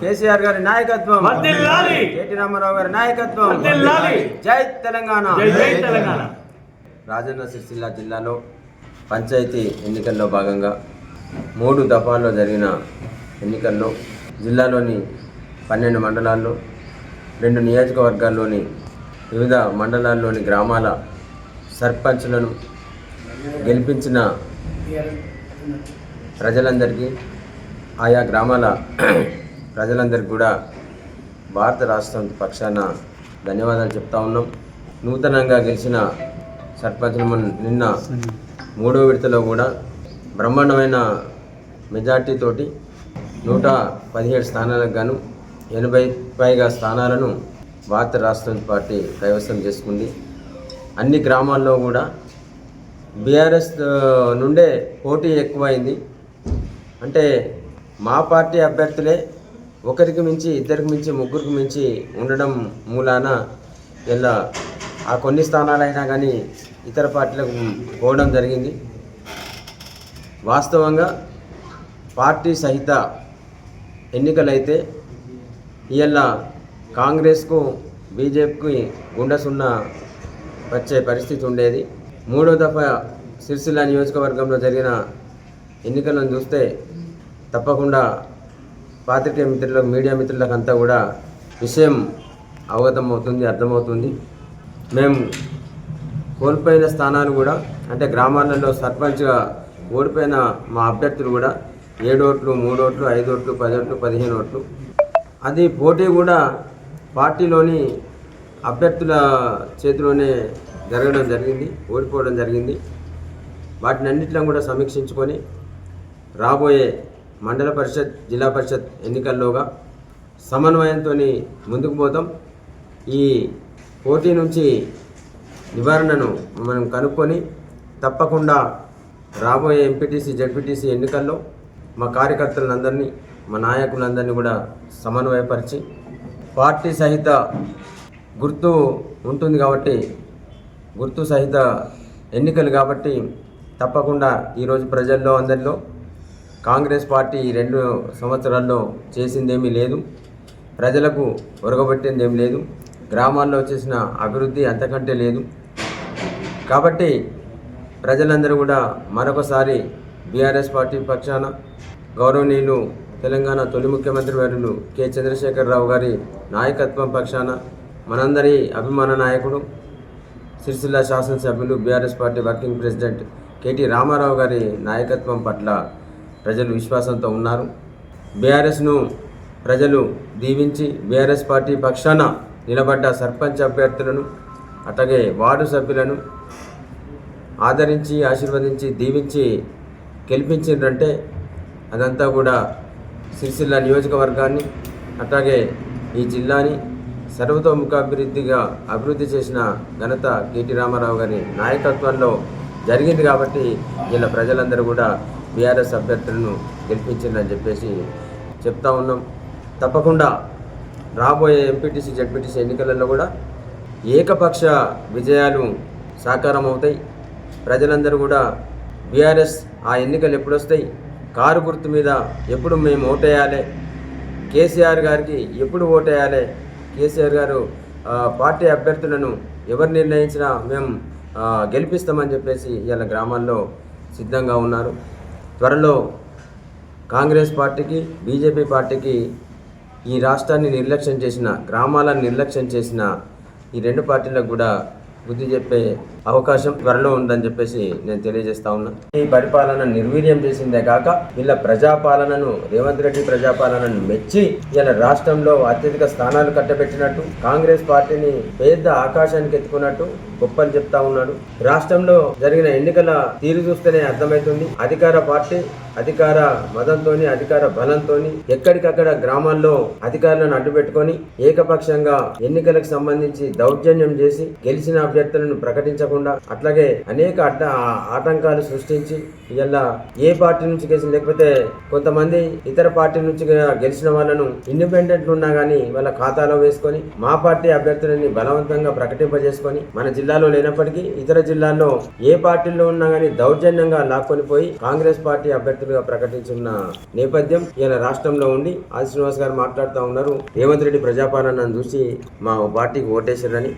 కేసీఆర్ గారి నాయకత్వం. కేటీ రామారావు గారి నాయకత్వం. వర్ధిల్లాలి. జై తెలంగాణ. జై జై తెలంగాణ. రాజన్న సిరిసిల్ల జిల్లాలో పంచాయతీ ఎన్నికల్లో భాగంగా మూడు దఫాల్లో జరిగిన ఎన్నికల్లో జిల్లాలోని పన్నెండు మండలాల్లో రెండు నియోజకవర్గాల్లోని వివిధ మండలాల్లోని గ్రామాల సర్పంచ్లను గెలిపించిన ప్రజలందరికీ ఆయా గ్రామాల ప్రజలందరికీ కూడా భారత రాష్ట్రం పక్షాన ధన్యవాదాలు చెప్తా ఉన్నాం. నూతనంగా గెలిచిన సర్పంచ్లు నిన్న మూడో విడతలో కూడా బ్రహ్మాండమైన మెజార్టీతోటి నూట పదిహేడు స్థానాలకు గాను ఎనభై పైగా స్థానాలను భారత రాష్ట్రం పార్టీ కైవసం చేసుకుంది. అన్ని గ్రామాల్లో కూడా బీఆర్ఎస్ నుండే పోటీ ఎక్కువైంది. అంటే మా పార్టీ అభ్యర్థులే ఒకరికి మించి ఇద్దరికి మించి ముగ్గురికి మించి ఉండడం మూలాన ఇలా ఆ కొన్ని స్థానాలైనా కానీ ఇతర పార్టీలకు పోవడం జరిగింది. వాస్తవంగా పార్టీ సహిత ఎన్నికలైతే ఇవాళ కాంగ్రెస్కు బీజేపీకి గుండసున్న వచ్చే పరిస్థితి ఉండేది. మూడో దఫా సిరిసిల్ల నియోజకవర్గంలో జరిగిన ఎన్నికలను చూస్తే తప్పకుండా పాత్రికేయ మిత్రులకు మీడియా మిత్రులకంతా కూడా విషయం అవగతం అవుతుంది అర్థమవుతుంది. మేము కోల్పోయిన స్థానాలు కూడా అంటే గ్రామాలలో సర్పంచ్గా ఓడిపోయిన మా అభ్యర్థులు కూడా ఏడు ఓట్లు మూడు ఓట్లు ఐదు ఓట్లు పది ఓట్లు పదిహేను ఓట్లు. అది పోటీ కూడా పార్టీలోని అభ్యర్థుల చేతిలోనే జరగడం జరిగింది ఓడిపోవడం జరిగింది. వాటినన్నింటిలో కూడా సమీక్షించుకొని రాబోయే మండల పరిషత్ జిల్లా పరిషత్ ఎన్నికల్లోగా సమన్వయంతో ముందుకు పోతాం. ఈ పోటీ నుంచి నివారణను మనం కనుక్కొని తప్పకుండా రాబోయే ఎంపీటీసీ జడ్పీటీసీ ఎన్నికల్లో మా కార్యకర్తలందరినీ మా నాయకులందరినీ కూడా సమన్వయపరిచి పార్టీ సహిత గుర్తు ఉంటుంది కాబట్టి గుర్తు సహిత ఎన్నికలు కాబట్టి తప్పకుండా ఈరోజు ప్రజల్లో అందరిలో కాంగ్రెస్ పార్టీ ఈ రెండు సంవత్సరాల్లో చేసిందేమీ లేదు. ప్రజలకు ఒరగబెట్టింది లేదు. గ్రామాల్లో చేసిన అభివృద్ధి అంతకంటే లేదు. కాబట్టి ప్రజలందరూ కూడా మరొకసారి బీఆర్ఎస్ పార్టీ పక్షాన గౌరవనీయులు తెలంగాణ తొలి ముఖ్యమంత్రి వర్యులు కె. చంద్రశేఖరరావు గారి నాయకత్వం పక్షాన మనందరి అభిమాన నాయకుడు సిరిసిల్ల శాసనసభ్యులు BRS party working president KT Rama Rao గారి నాయకత్వం పట్ల ప్రజలు విశ్వాసంతో ఉన్నారు. బీఆర్ఎస్ను ప్రజలు దీవించి బీఆర్ఎస్ పార్టీ పక్షాన నిలబడ్డ సర్పంచ్ అభ్యర్థులను అట్లాగే వార్డు సభ్యులను ఆదరించి ఆశీర్వదించి దీవించి గెలిపించిందంటే అదంతా కూడా సిరిసిల్ల నియోజకవర్గాన్ని అట్లాగే ఈ జిల్లాని సర్వతోముఖాభివృద్ధిగా అభివృద్ధి చేసిన ఘనత కేటీ రామారావు గారి నాయకత్వంలో జరిగింది కాబట్టి ఇలా ప్రజలందరూ కూడా బీఆర్ఎస్ అభ్యర్థులను గెలిపించిందని చెప్పేసి చెప్తా ఉన్నాం. తప్పకుండా రాబోయే ఎంపీటీసీ జడ్పీటీసీ ఎన్నికలలో కూడా ఏకపక్ష విజయాలు సాకారం అవుతాయి. ప్రజలందరూ కూడా బీఆర్ఎస్ ఆ ఎన్నికలు ఎప్పుడు వస్తాయి? కారు గుర్తు మీద ఎప్పుడు మేము ఓటేయాలి? కేసీఆర్ గారికి ఎప్పుడు ఓటేయాలి? కేసీఆర్ గారు పార్టీ అభ్యర్థులను ఎవరు నిర్ణయించినా మేము గెలిపిస్తామని చెప్పేసి ఇవాళ గ్రామాల్లో సిద్ధంగా ఉన్నారు. త్వరలో కాంగ్రెస్ పార్టీకి బీజేపీ పార్టీకి ఈ రాష్ట్రాన్ని నిర్లక్ష్యం చేసిన గ్రామాలను నిర్లక్ష్యం చేసిన ఈ రెండు పార్టీలకు కూడా బుద్ధి చెప్పే అవకాశం త్వరలో ఉందని చెప్పేసి నేను తెలియజేస్తా ఉన్నా. ఈ పరిపాలన నిర్వీర్యం చేసిందే కాక వీళ్ళ ప్రజాపాలనను రేవంత్ రెడ్డి ప్రజాపాలనను మెచ్చి ఇలా రాష్ట్రంలో అత్యధిక స్థానాలు కట్టబెట్టినట్టు కాంగ్రెస్ పార్టీని పెద్ద ఆకాశానికి ఎత్తుకున్నట్టు గొప్పలు చెప్తా ఉన్నాడు రాష్ట్రంలో జరిగిన ఎన్నికల తీరు చూస్తేనే అర్థమవుతుంది అధికార పార్టీ అధికార మతంతో అధికార బలంతోని ఎక్కడికక్కడ గ్రామాల్లో అధికారులను అడ్డుపెట్టుకొని ఏకపక్షంగా ఎన్నికలకు సంబంధించి దౌర్జన్యం చేసి గెలిచిన అభ్యర్థులను ప్రకటించకుండా లేకుండా అట్లాగే అనేక అడ్డ ఆటంకాలు సృష్టించి ఇలా ఏ పార్టీ నుంచి గెలిచిన లేకపోతే కొంతమంది ఇతర పార్టీ నుంచి గెలిచిన వాళ్ళను ఇండిపెండెంట్ ఉన్నా కానీ వాళ్ళ ఖాతాలో వేసుకొని మా పార్టీ అభ్యర్థులని బలవంతంగా ప్రకటింపజేసుకొని మన జిల్లాలో లేనప్పటికీ ఇతర జిల్లాల్లో ఏ పార్టీలో ఉన్నా కానీ దౌర్జన్యంగా లాక్కొని పోయి కాంగ్రెస్ పార్టీ అభ్యర్థులుగా ప్రకటించున్న నేపథ్యం ఇలా రాష్ట్రంలో ఉండి. ఆది శ్రీనివాస్ గారు మాట్లాడుతూ ఉన్నారు. రేవంత్ రెడ్డి ప్రజాపాలన చూసి మా పార్టీకి ఓటేశారని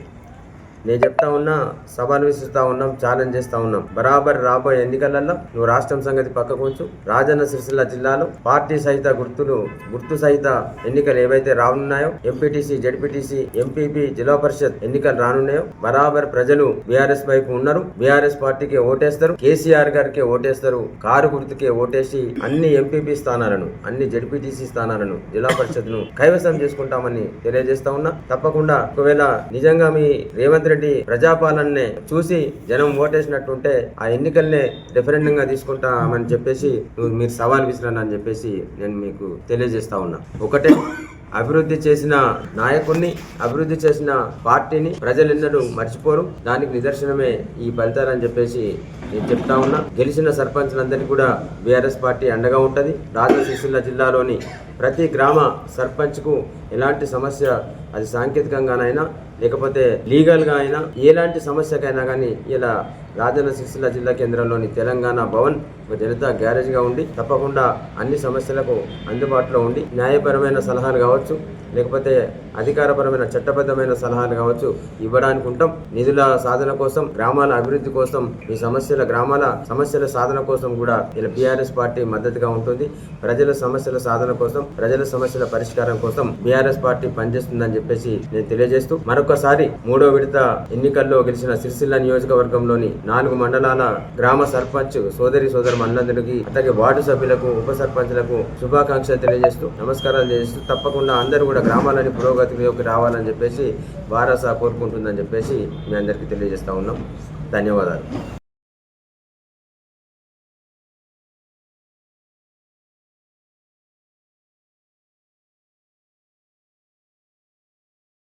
నేను చెప్తా ఉన్నా సవాల్ ఉన్నాం ఛాలెంజ్ చేస్తా ఉన్నాం. బరాబర్ రాబోయే ఎన్నికలలో నువ్వు రాష్ట్రం సంగతి పక్కకు ఉంచు. రాజన్న సిరిసిల్ల జిల్లాలో పార్టీ సహిత గుర్తులు గుర్తు సహిత ఎన్నికలు ఏవైతే రానున్నాయో ఎంపీటీసీ జడ్పీటీసీ ఎంపీపీ జిల్లా పరిషత్ ఎన్నికలు రానున్నాయో బరాబర్ ప్రజలు బీఆర్ఎస్ వైపు ఉన్నారు. బీఆర్ఎస్ పార్టీకి ఓటేస్తారు. కేసీఆర్ గారికి ఓటేస్తారు. కారు గుర్తుకే ఓటేసి అన్ని ఎంపీపీ స్థానాలను అన్ని జడ్పీటీసీ స్థానాలను జిల్లా పరిషత్ను కైవసం చేసుకుంటామని తెలియజేస్తా ఉన్నా. తప్పకుండా ఒకవేళ నిజంగా మీ రేవంత్ రెడ్డి ప్రజాపాలననే చూసి జనం ఓటేసినట్టుంటే ఆ ఎన్నికల్నే రెఫరెండం గా తీసుకుంటామని చెప్పేసి నువ్వు మీరు సవాల్ విసిరని అని చెప్పేసి నేను మీకు తెలియజేస్తా ఉన్నా. ఒకటే అభివృద్ధి చేసిన నాయకుడిని అభివృద్ధి చేసిన పార్టీని ప్రజలెన్నడూ మర్చిపోరు. దానికి నిదర్శనమే ఈ ఫలితాలని చెప్పేసి నేను చెప్తా ఉన్నా. గెలిచిన సర్పంచ్లందరికీ కూడా బీఆర్ఎస్ పార్టీ అండగా ఉంటుంది. రాజశిశుల జిల్లాలోని ప్రతి గ్రామ సర్పంచ్కు ఎలాంటి సమస్య అది సాంకేతికంగానైనా లేకపోతే లీగల్గా అయినా ఎలాంటి సమస్యకైనా కానీ ఇలా రాజన్న సిరిసిల్ల జిల్లా కేంద్రంలోని తెలంగాణ భవన్ ఒక జనతా గ్యారేజ్గా ఉండి తప్పకుండా అన్ని సమస్యలకు అందుబాటులో ఉండి న్యాయపరమైన సలహాలు కావచ్చు లేకపోతే అధికారపరమైన చట్టబద్ధమైన సలహాలు కావచ్చు ఇవ్వడానికి ఉంటాం. నిధుల సాధన కోసం గ్రామాల అభివృద్ధి కోసం ఈ సమస్యల గ్రామాల సమస్యల సాధన కోసం కూడా ఇలా బీఆర్ఎస్ పార్టీ మద్దతుగా ఉంటుంది. ప్రజల సమస్యల సాధన కోసం ప్రజల సమస్యల పరిష్కారం కోసం బీఆర్ఎస్ పార్టీ పనిచేస్తుందని చెప్పేసి నేను తెలియజేస్తూ మరొకసారి మూడో విడత ఎన్నికల్లో గెలిచిన సిరిసిల్ల నియోజకవర్గంలోని నాలుగు మండలాల గ్రామ సర్పంచ్ సోదరి సోదరు మండలందరికీ అట్లాగే వార్డు సభ్యులకు ఉప సర్పంచ్లకు శుభాకాంక్షలు తెలియజేస్తూ నమస్కారాలు తెలియజేస్తూ తప్పకుండా అందరూ కూడా గ్రామాలని పురోగతిలోకి రావాలని చెప్పేసి వారసా కోరుకుంటుందని చెప్పేసి మీ అందరికీ తెలియజేస్తా ఉన్నాం. ధన్యవాదాలు.